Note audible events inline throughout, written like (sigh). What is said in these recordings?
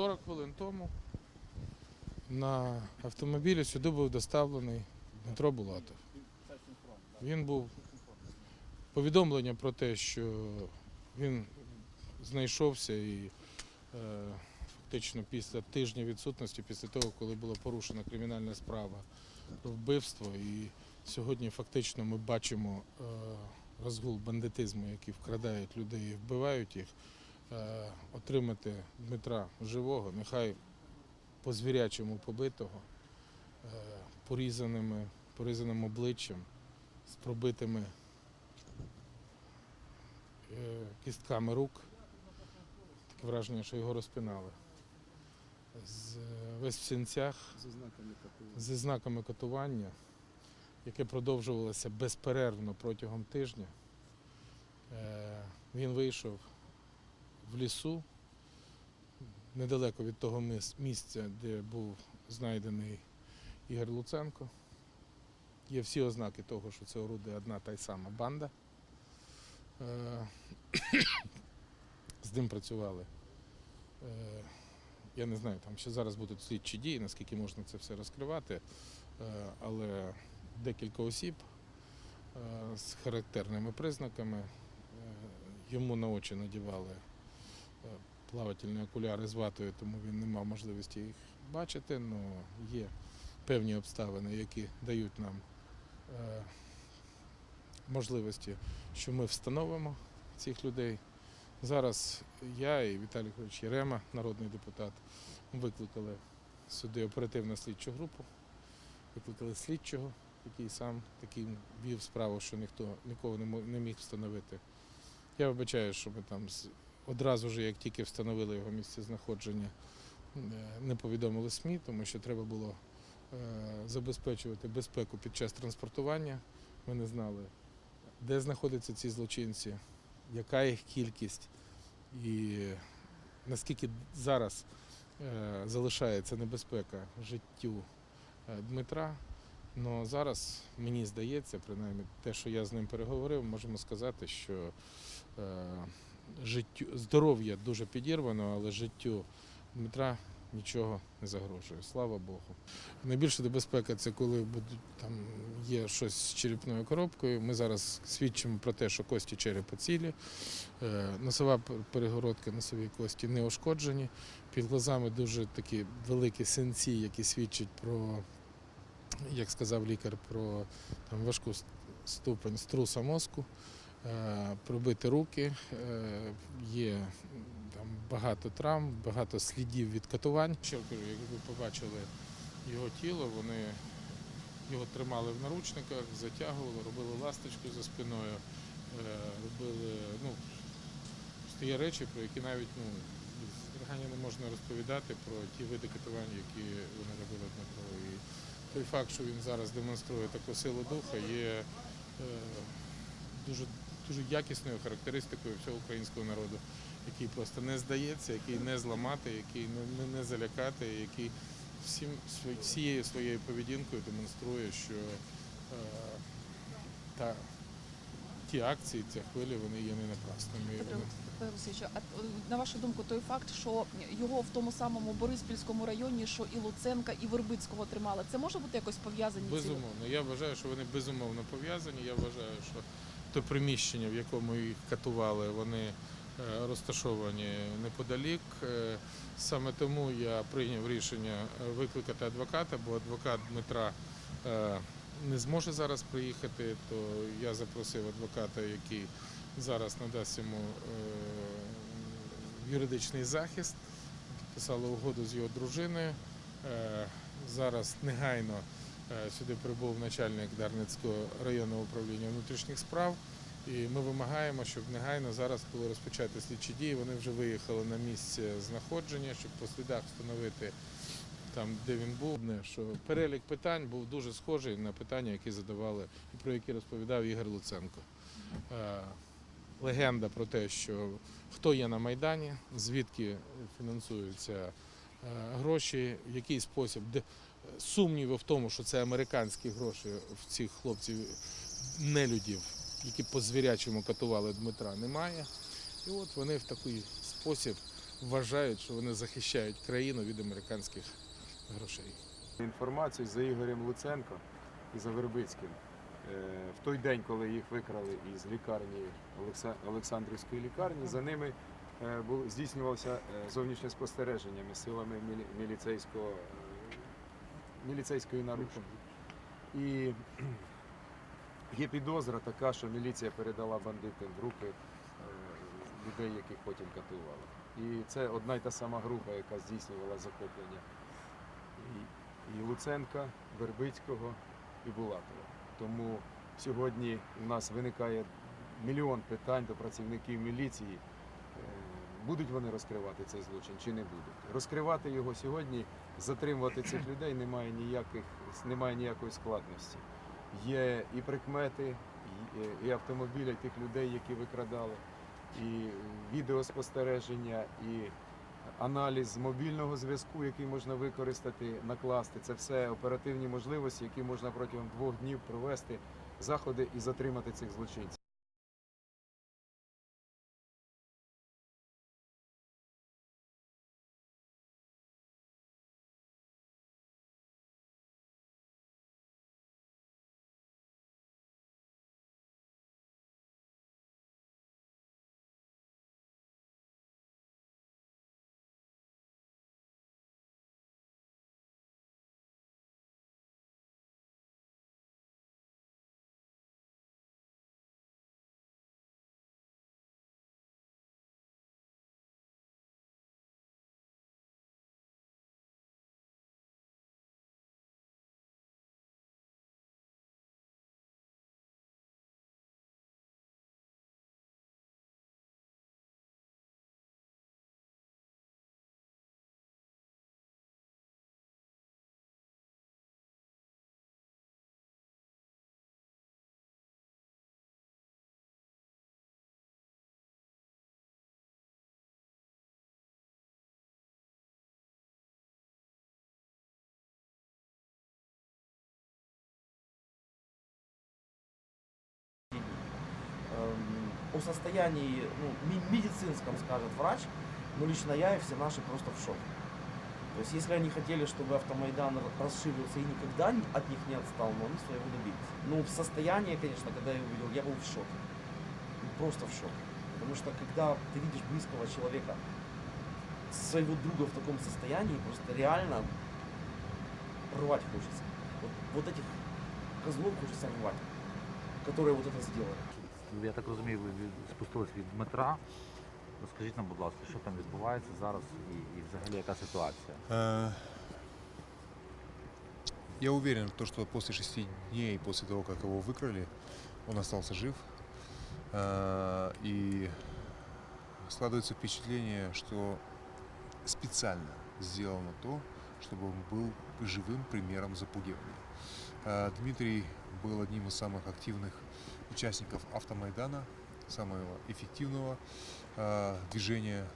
40 хвилин тому на автомобілі сюди був доставлений Дмитро Булатов. Він був повідомлення про те, що він знайшовся і е, фактично після тижня відсутності, після того, коли була порушена кримінальна справа про вбивство, і сьогодні фактично ми бачимо е, розгул бандитизму, які вкрадають людей і вбивають їх, отримати Дмитра живого, нехай по звірячому побитого, е, порізаними, порізаним обличчям, з пробитими е, кістками рук. Таке враження, що його розпинали. З, е, весь в синцях, За знаками зі знаками катування, яке продовжувалося безперервно протягом тижня. Е, Він вийшов в лісу недалеко від того місця, де був знайдений Ігор Луценко. Є всі ознаки того, що це орудує одна та й сама банда. Е, (coughs) З ним працювали. Е, Я не знаю, там ще зараз будуть слідчі дії, наскільки можна це все розкривати, Е, але декілька осіб з характерними признаками. Йому на очі надівали плавательні окуляри з ватою, тому він не мав можливості їх бачити. але є певні обставини, які дають нам е, можливості, що ми встановимо цих людей. Зараз я і Віталій Григорович Єрема, народний депутат, викликали сюди оперативну слідчу групу, викликали слідчого, який сам таким вів справу, що ніхто нікого не міг встановити. Я вибачаю, що ми там одразу ж, як тільки встановили його місце знаходження, е, не повідомили СМІ, тому що треба було е, забезпечувати безпеку під час транспортування. Ми не знали, де знаходяться ці злочинці, яка їх кількість і наскільки зараз е, залишається небезпека життю Дмитра. Ну зараз мені здається, принаймні те, що я з ним переговорив, можемо сказати, що життю здоров'я дуже підірвано, але життю Дмитра нічого не загрожує. Слава Богу. Найбільша небезпека це коли будуть там є щось з черепною коробкою. Ми зараз свідчимо про те, що кості черепа цілі, е, носова перегородка, носові кості не ушкоджені. Під глазами дуже такі великі синці, які свідчать про, як сказав лікар, про там, важку ступень струса мозку. Е, Пробити руки, е, є там багато травм, багато слідів від катувань. Кажу, як ви побачили його тіло, вони його тримали в наручниках, затягували, робили ласточку за спиною, е, робили, ну, є речі, про які навіть ну, органі не можна розповідати про ті види катувань, які вони робили Дмитро. І той факт, що він зараз демонструє таку силу духа, є дуже, дуже якісною характеристикою всього українського народу, який просто не здається, який не зламати, який не, не, не залякати, який всім, всією своєю поведінкою демонструє, що е, та, ті акції, ці хвилі, вони є не напрасними. Петро а на вашу думку, той факт, що його в тому самому Бориспільському районі, що і Луценка, і Вербицького тримали, це може бути якось пов'язані Безумовно. Я вважаю, що вони безумовно пов'язані. Я вважаю, що те приміщення, в якому їх катували, вони е, розташовані неподалік. Е, Саме тому я прийняв рішення е, викликати адвоката, бо адвокат Дмитра не зможе зараз приїхати, то я запросив адвоката, який зараз надасть йому юридичний захист. Підписали угоду з його дружиною. Зараз негайно Сюди прибув начальник Дарницького районного управління внутрішніх справ. І ми вимагаємо, щоб негайно зараз були розпочати слідчі дії. Вони вже виїхали на місце знаходження, щоб по слідах встановити там, де він був. Що перелік питань був дуже схожий на питання, які задавали і про які розповідав Ігор Луценко. Е, Легенда про те, що хто є на Майдані, звідки фінансуються е, гроші, в який спосіб, де сумнівів в тому, що це американські гроші в цих хлопців нелюдів, які по звірячому катували Дмитра, немає. І от вони в такий спосіб вважають, що вони захищають країну від американських грошей. Інформацію за Ігорем Луценко і за Вербицьким. Е, В той день, коли їх викрали із лікарні Олександрівської лікарні, за ними е, здійснювалося е, зовнішнє спостереження силами міліцейського, міліцейської нарушення. І є підозра така, що міліція передала бандитам в руки е, людей, яких потім катували. І це одна й та сама група, яка здійснювала захоплення і Луценка, Вербицького і Булатова. Тому сьогодні у нас виникає мільйон питань до працівників міліції. Будуть вони розкривати цей злочин чи не будуть? Розкривати його сьогодні, затримувати цих людей немає ніяких немає ніякої складності. Є і прикмети, і, і автомобілі тих людей, які викрадали, і відеоспостереження, і аналіз мобільного зв'язку, який можна використати, накласти. Це все оперативні можливості, які можна протягом двох днів провести заходи і затримати цих злочинців. О состоянии ну, медицинском скажет врач, но лично я и все наши просто в шоке. То есть если они хотели, чтобы автомайдан расширился и никогда ни- от них не отстал, но они своего добились. Ну, в состоянии, конечно, когда я увидел, я был в шоке. Просто в шоке. Потому что когда ты видишь близкого человека, своего друга в таком состоянии, просто реально рвать хочется. Вот, вот этих козлов хочется рвать, которые вот это сделали. Я так розумію, ви від- спустились від Дмитра. Розкажіть нам, будь ласка, що там відбувається зараз і, і взагалі яка ситуація? Э, Я уверен, в то, что после шести дней, после того, как его выкрали, он остался жив. Э, И складывается впечатление, что специально сделано то, чтобы он был живым примером запугивания. Э, Дмитрий был одним из самых активных участников автомайдана, самого эффективного э, движения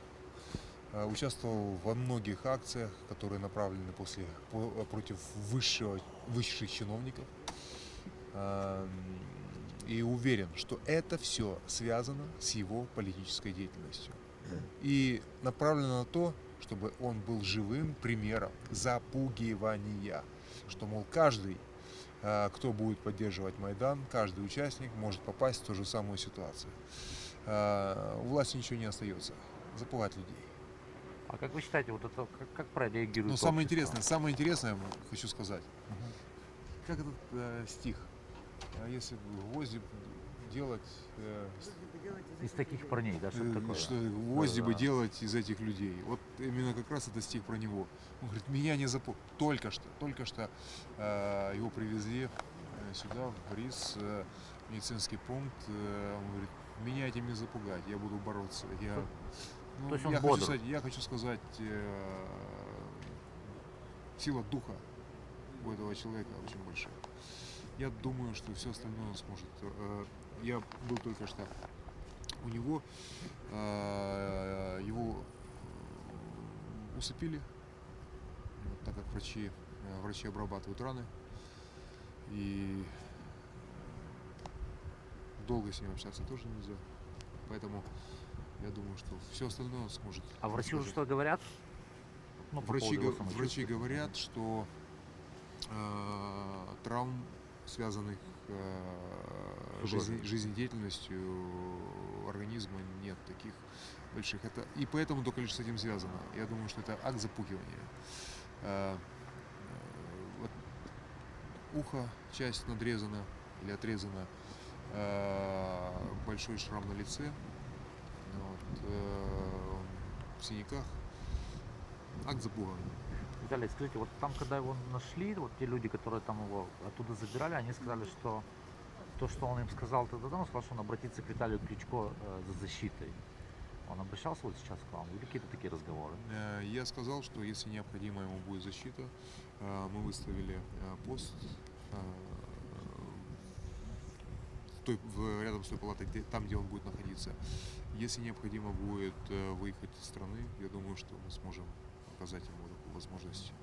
Э, Участвовал во многих акциях, которые направлены после, по- против высшего, высших чиновников. Эм, И уверен, что это все связано с его политической деятельностью. И направлено на то, чтобы он был живым примером запугивания. Что, мол, каждый, э, кто будет поддерживать Майдан, каждый участник может попасть в ту же самую ситуацию. Э, У власти ничего не остается. Запугать людей. А як ви вважаєте, вот это, как, как прореагирует Но самое общество? интересное, самое интересное хочу сказать, как этот э, стих, А если гвозди делать, э, Из таких парней, да, что э, такое? что гвозди бы Да-да. делать из этих людей. Вот именно как раз это стих про него. Он говорит, меня не запу... Только что, только что э, его привезли э, сюда, в РИС, э, медицинский пункт. э, он говорит, меня этим не запугать, я буду бороться. Я, ну, То есть он я, хочу бодр. сказать, я хочу сказать, э, сила духа у этого человека очень большая. Я думаю, что все остальное он сможет. Э, Я был только что у него, э, его э, усыпили, так как врачи, э, врачи обрабатывают раны. И долго с ним общаться тоже нельзя. Поэтому Я думаю, что все остальное он сможет. А врачи уже что говорят? Ну, врачи, врачи говорят, что э, травм, связанных э, жизни- жизнедеятельностью организма, нет таких больших. Это, и поэтому только лишь с этим связано. Я думаю, что это акт запугивания. Э, э, вот ухо, часть надрезана или отрезана, э, большой шрам на лице, вот, э, в синяках. Акт запугивания. Виталий, скажите, вот там, когда его нашли, вот те люди, которые там его оттуда забирали, они сказали, что то, что он им сказал тогда, он сказал, что он обратится к Виталию Кличко э, за защитой. Он обращался вот сейчас к вам? Или какие-то такие разговоры? Э, Я сказал, что если необходимо ему будет защита, э, мы выставили пост рядом с той палатой, там, где он будет находиться. Если необходимо будет выехать из страны, я думаю, что мы сможем оказать ему возможностью.